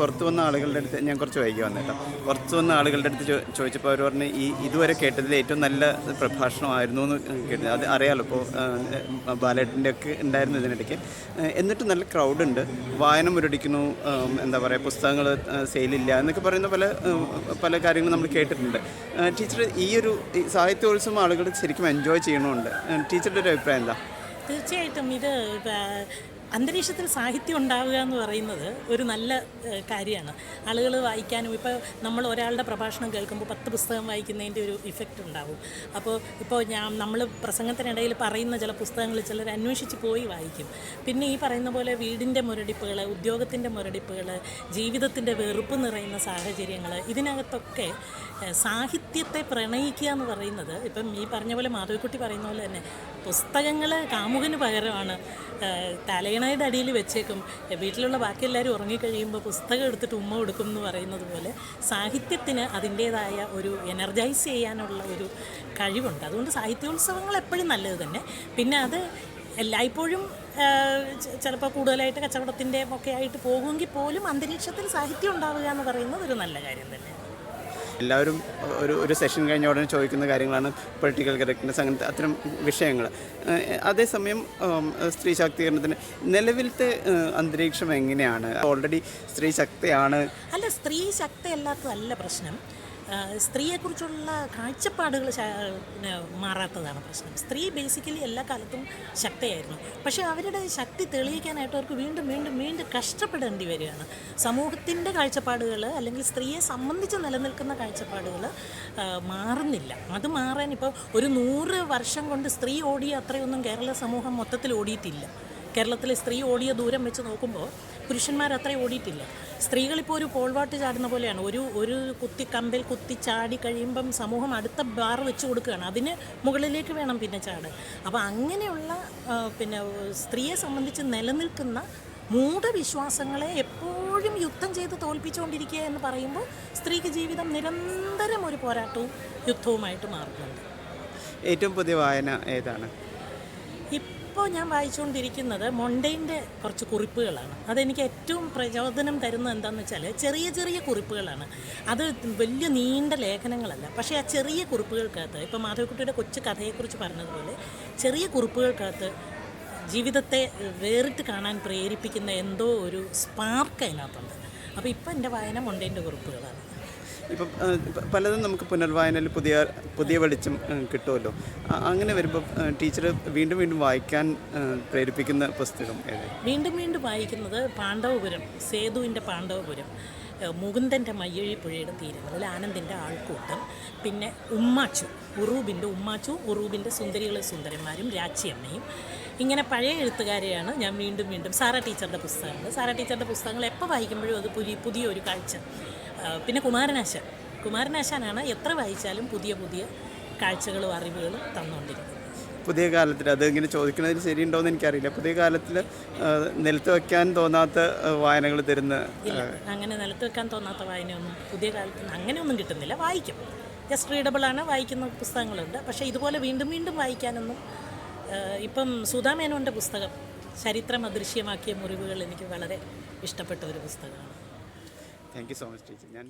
പുറത്ത് വന്ന ആളുകളുടെ അടുത്ത് ഞാൻ കുറച്ച് വൈകി വന്നേട്ടോ പുറത്ത് വന്ന ആളുകളുടെ അടുത്ത് ചോദിച്ചപ്പോൾ അവർ പറഞ്ഞ് ഈ ഇതുവരെ കേട്ടതിൽ ഏറ്റവും നല്ല പ്രഭാഷണമായിരുന്നു എന്ന് കേട്ടത് അത് അറിയാലോ ഇപ്പോൾ ബാലേട്ടിന്റെ ഒക്കെ ഉണ്ടായിരുന്നു ഇതിനിടയ്ക്ക്. എന്നിട്ട് നല്ല ക്രൗഡ് ഉണ്ട് വായന മുരടിക്കുന്നു എന്താ പറയുക പുസ്തകങ്ങൾ സെയിലില്ല എന്നൊക്കെ പറയുന്ന പല പല കാര്യങ്ങളും നമ്മൾ കേട്ടിട്ടുണ്ട്. ടീച്ചർ ഈ ഒരു സാഹിത്യോത്സവം ആളുകൾ ശരിക്കും എൻജോയ് ചെയ്യണമുണ്ട് ടീച്ചറുടെ ഒരു അഭിപ്രായം എന്താ? തീർച്ചയായിട്ടും ഇത് അന്തരീക്ഷത്തിൽ സാഹിത്യം ഉണ്ടാവുക എന്ന് പറയുന്നത് ഒരു നല്ല കാര്യമാണ്. ആളുകൾ വായിക്കാനും ഇപ്പോൾ നമ്മൾ ഒരാളുടെ പ്രഭാഷണം കേൾക്കുമ്പോൾ പത്ത് പുസ്തകം വായിക്കുന്നതിന്റെ ഒരു ഇഫക്റ്റ് ഉണ്ടാവും. അപ്പോൾ ഇപ്പോൾ ഞാൻ നമ്മൾ പ്രസംഗത്തിനിടയിൽ പറയുന്ന ചില പുസ്തകങ്ങൾ ചിലർ അന്വേഷിച്ച് പോയി വായിക്കും. പിന്നെ ഈ പറയുന്ന പോലെ വീടിന്റെ മുരടിപ്പുകൾ ഉദ്യോഗത്തിന്റെ മുരടിപ്പുകൾ ജീവിതത്തിന്റെ വെറുപ്പ് നിറയുന്ന സാഹചര്യങ്ങൾ ഇതിനകത്തൊക്കെ സാഹിത്യത്തെ പ്രണയിക്കുക എന്ന് പറയുന്നത് ഇപ്പം ഈ പറഞ്ഞ പോലെ മാധവിക്കുട്ടി പറയുന്ന പോലെ തന്നെ പുസ്തകങ്ങൾ കാമുകന് പകരമാണ്. ഏഹ്, തലയിണയുടെ അടിയിൽ വെച്ചേക്കും. വീട്ടിലുള്ള ബാക്കി എല്ലാവരും ഉറങ്ങിക്കഴിയുമ്പോൾ പുസ്തകം എടുത്തിട്ട് ഉമ്മ കൊടുക്കും എന്ന് പറയുന്നത് പോലെ സാഹിത്യത്തിന് അതിന്റേതായ ഒരു എനർജൈസ് ചെയ്യാനുള്ള ഒരു കഴിവുണ്ട്. അതുകൊണ്ട് സാഹിത്യോത്സവങ്ങൾ എപ്പോഴും നല്ലത് തന്നെ. പിന്നെ അത് എല്ലായ്പ്പോഴും ചിലപ്പോൾ കൂടുതലായിട്ട് കച്ചവടത്തിന്റെ ഒക്കെ ആയിട്ട് പോകുമെങ്കിൽ പോലും അന്തരീക്ഷത്തിൽ സാഹിത്യം ഉണ്ടാവുക എന്ന് പറയുന്നത് ഒരു നല്ല കാര്യം തന്നെ എല്ലാവരും ഒരു ഒരു സെഷൻ കഴിഞ്ഞ ഉടനെ ചോദിക്കുന്ന കാര്യങ്ങളാണ് പൊളിറ്റിക്കൽ കറക്റ്റ്നെസ് അങ്ങനത്തെ അത്തരം വിഷയങ്ങൾ. അതേസമയം സ്ത്രീ ശാക്തീകരണത്തിന് നിലവിലത്തെ അന്തരീക്ഷം എങ്ങനെയാണ്? ഓൾറെഡി സ്ത്രീ ശക്തിയാണ്. അല്ല സ്ത്രീ ശക്തയല്ലാത്തതല്ല പ്രശ്നം. സ്ത്രീയെക്കുറിച്ചുള്ള കാഴ്ചപ്പാടുകൾ പിന്നെ മാറാത്തതാണ് പ്രശ്നം. സ്ത്രീ ബേസിക്കലി എല്ലാ കാലത്തും ശക്തയായിരുന്നു. പക്ഷേ അവരുടെ ശക്തി തെളിയിക്കാനായിട്ട് അവർക്ക് വീണ്ടും വീണ്ടും വീണ്ടും കഷ്ടപ്പെടേണ്ടി വരികയാണ്. സമൂഹത്തിന്റെ കാഴ്ചപ്പാടുകൾ അല്ലെങ്കിൽ സ്ത്രീയെ സംബന്ധിച്ച് നിലനിൽക്കുന്ന കാഴ്ചപ്പാടുകൾ മാറുന്നില്ല. അത് മാറാൻ ഇപ്പോൾ ഒരു നൂറ് വർഷം കൊണ്ട് സ്ത്രീ ഓടിയ അത്രയൊന്നും കേരള സമൂഹം മൊത്തത്തിൽ ഓടിയിട്ടില്ല. കേരളത്തിലെ സ്ത്രീ ഓടിയ ദൂരം വെച്ച് നോക്കുമ്പോൾ പുരുഷന്മാർ അത്രയും ഓടിയിട്ടില്ല. സ്ത്രീകളിപ്പോൾ ഒരു പോൾവാട്ട് ചാടുന്ന പോലെയാണ്. ഒരു ഒരു കുത്തി കമ്പിൽ കുത്തി ചാടി കഴിയുമ്പം സമൂഹം അടുത്ത ബാർ വെച്ച് കൊടുക്കുകയാണ്. അതിന് മുകളിലേക്ക് വേണം പിന്നെ ചാട്. അപ്പോൾ അങ്ങനെയുള്ള പിന്നെ സ്ത്രീയെ സംബന്ധിച്ച് നിലനിൽക്കുന്ന മൂഢവിശ്വാസങ്ങളെ എപ്പോഴും യുദ്ധം ചെയ്ത് തോൽപ്പിച്ചുകൊണ്ടിരിക്കുക എന്ന് പറയുമ്പോൾ സ്ത്രീക്ക് ജീവിതം നിരന്തരം ഒരു പോരാട്ടവും യുദ്ധവുമായിട്ട് മാറുന്നുണ്ട്. ഏറ്റവും പുതിയ വായന ഏതാണ്? ഇപ്പോൾ ഞാൻ വായിച്ചുകൊണ്ടിരിക്കുന്നത് മൊണ്ടൈന്റെ കുറച്ച് കുറിപ്പുകളാണ്. അതെനിക്ക് ഏറ്റവും പ്രചോദനം തരുന്നത് എന്താണെന്ന് വെച്ചാൽ ചെറിയ ചെറിയ കുറിപ്പുകളാണ്. അത് വലിയ നീണ്ട ലേഖനങ്ങളല്ല. പക്ഷേ ആ ചെറിയ കുറിപ്പുകൾക്കകത്ത് ഇപ്പോൾ മാധവക്കുട്ടിയുടെ കൊച്ചു കഥയെക്കുറിച്ച് പറഞ്ഞതുപോലെ ചെറിയ കുറിപ്പുകൾക്കകത്ത് ജീവിതത്തെ വേറിട്ട് കാണാൻ പ്രേരിപ്പിക്കുന്ന എന്തോ ഒരു സ്പാർക്ക് അതിനകത്തുണ്ട്. അപ്പോൾ ഇപ്പോൾ എന്റെ വായന മൊണ്ടൈന്റെ കുറിപ്പുകളാണ്. ഇപ്പം പലതും നമുക്ക് പുനർവായനയിൽ പുതിയ പുതിയ വെളിച്ചം കിട്ടുമല്ലോ. അങ്ങനെ വരുമ്പോൾ ടീച്ചർ വീണ്ടും വീണ്ടും വായിക്കാൻ പ്രേരിപ്പിക്കുന്ന പുസ്തകം വീണ്ടും വീണ്ടും വായിക്കുന്നത് പാണ്ഡവപുരം സേതുവിന്റെ പാണ്ഡവപുരം മുകുന്ദന്റെ മയ്യഴി പുഴയുടെ തീരങ്ങളിൽ ആനന്ദിന്റെ ആൾക്കൂട്ടം പിന്നെ ഉമ്മാച്ചു ഉറൂബിന്റെ ഉമ്മാച്ചു ഉറൂബിന്റെ സുന്ദരികളും സുന്ദരന്മാരും രാച്ചിയമ്മയും ഇങ്ങനെ പഴയ എഴുത്തുകാരെയാണ് ഞാൻ വീണ്ടും വീണ്ടും സാറ ടീച്ചറുടെ പുസ്തകങ്ങൾ. സാറ ടീച്ചറുടെ പുസ്തകങ്ങൾ എപ്പോൾ വായിക്കുമ്പോഴും അത് പുതിയ പുതിയൊരു കാഴ്ച. പിന്നെ കുമാരനാശൻ. കുമാരനാശാനാണ് എത്ര വായിച്ചാലും പുതിയ പുതിയ കാഴ്ചകളും അറിവുകളും തന്നുകൊണ്ടിരിക്കുന്നത് പുതിയ കാലത്തിൽ അത് ഇങ്ങനെ ചോദിക്കുന്നതിന് ശരിയുണ്ടോ എന്ന് എനിക്കറിയില്ല. പുതിയ കാലത്തിൽ നിലത്ത് വയ്ക്കാൻ തോന്നാത്ത വായനകൾ തരുന്ന അങ്ങനെ നിലത്ത് വെക്കാൻ തോന്നാത്ത വായനയൊന്നും പുതിയ കാലത്ത് അങ്ങനെയൊന്നും കിട്ടുന്നില്ല. വായിക്കും. ജസ്റ്റ് റീഡബിൾ ആണ് വായിക്കുന്ന പുസ്തകങ്ങളുണ്ട്. പക്ഷേ ഇതുപോലെ വീണ്ടും വീണ്ടും വായിക്കാനൊന്നും ഇപ്പം സുധാ മേനോന്റെ പുസ്തകം ചരിത്രം അദൃശ്യമാക്കിയ മുറിവുകൾ എനിക്ക് വളരെ ഇഷ്ടപ്പെട്ട ഒരു പുസ്തകമാണ്. Thank you so much teacher. ഞാൻ